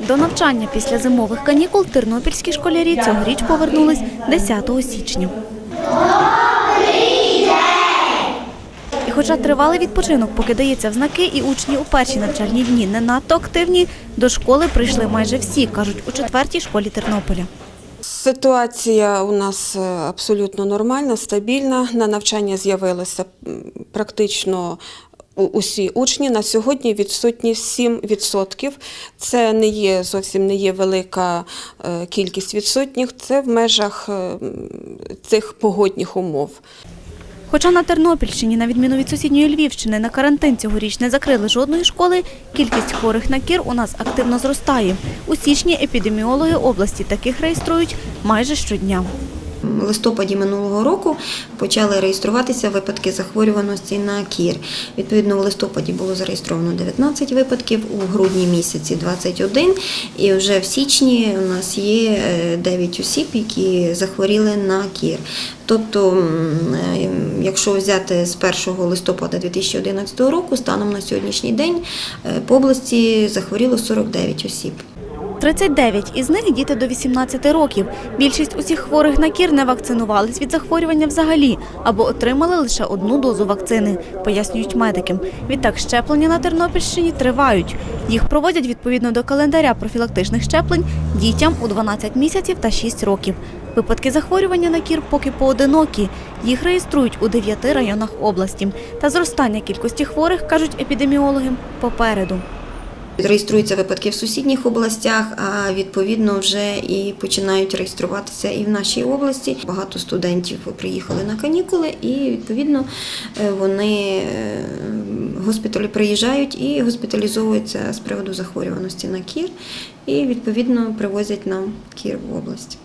До навчання після зимових канікул тернопільські школярі цьогоріч повернулись 10 січня. І хоча тривалий відпочинок покидається в знаки, і учні у перші навчальні дні не надто активні, до школи прийшли майже всі, кажуть у четвертій школі Тернополя. Ситуація у нас е, абсолютно нормальна, стабільна. На навчання з'явилися практично усі учні. На сьогодні відсутні 7%. Це не є зовсім не є велика е, кількість відсутніх. Це в межах е, цих погодних умов. Хоча на Тернопільщині, на відміну від сусідньої Львівщини, на карантин цьогоріч не закрили жодної школи, кількість хворих на кір у нас активно зростає. У січні епідеміологи області таких реєструють майже щодня. Листопаді минулого року почали реєструватися випадки захворюваності на кір. Відповідно, в листопаді було зареєстровано 19 випадків, у грудні місяці 21, і вже в січні у нас є е, 9 осіб, які захворіли на кір. Тобто, е, якщо взяти з 1 листопада 2011 року, станом на сьогоднішній день е, по області захворіло 49 осіб. 39 із них діти до 18 років. Більшість усіх хворих на кір не вакцинувались від захворювання взагалі або отримали лише одну дозу вакцини, пояснюють медики. Відтак щеплення на Тернопільщині тривають. Їх проводять відповідно до календаря профілактичних щеплень дітям у 12 місяців та 6 років. Випадки захворювання на кір поки поодинокі. Їх реєструють у 9 районах області. Та зростання кількості хворих, кажуть епідеміологи, попереду. Реєструються випадки в сусідніх областях, а відповідно вже і починають реєструватися і в нашій області. Багато студентів приїхали на канікули, і відповідно е, вони е, госпіталі приїжджають і госпіталізовуються з приводу захворюваності на кір, і відповідно привозять нам кір в область.